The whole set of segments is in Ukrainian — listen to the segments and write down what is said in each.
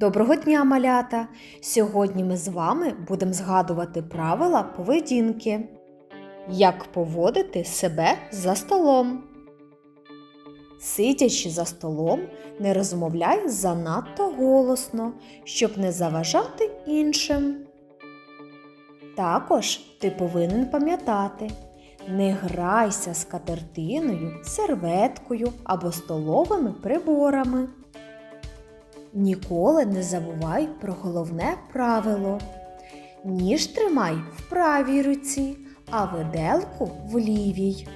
Доброго дня, малята! Сьогодні ми з вами будемо згадувати правила поведінки. Як поводити себе за столом. Сидячи за столом, не розмовляй занадто голосно, щоб не заважати іншим. Також ти повинен пам'ятати, не грайся з катертиною, серветкою або столовими приборами. Ніколи не забувай про головне правило. Ніж тримай в правій руці, а виделку в лівій.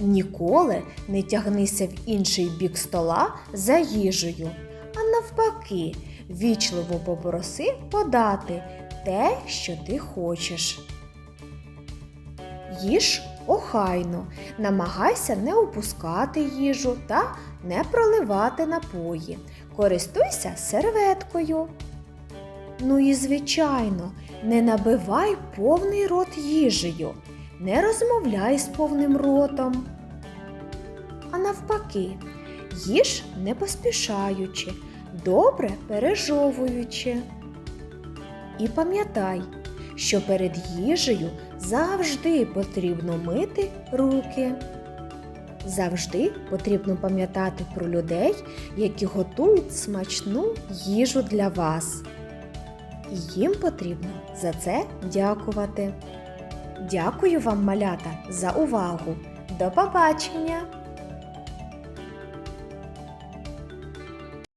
Ніколи не тягнися в інший бік стола за їжею, а навпаки, вічливо попроси подати те, що ти хочеш. Їж охайно, намагайся не опускати їжу та не проливати напої. Користуйся серветкою. Ну і звичайно, не набивай повний рот їжею, не розмовляй з повним ротом. А навпаки, їж не поспішаючи, добре пережовуючи. І пам'ятай, що перед їжею завжди потрібно мити руки. Завжди потрібно пам'ятати про людей, які готують смачну їжу для вас. І їм потрібно за це дякувати. Дякую вам, малята, за увагу. До побачення!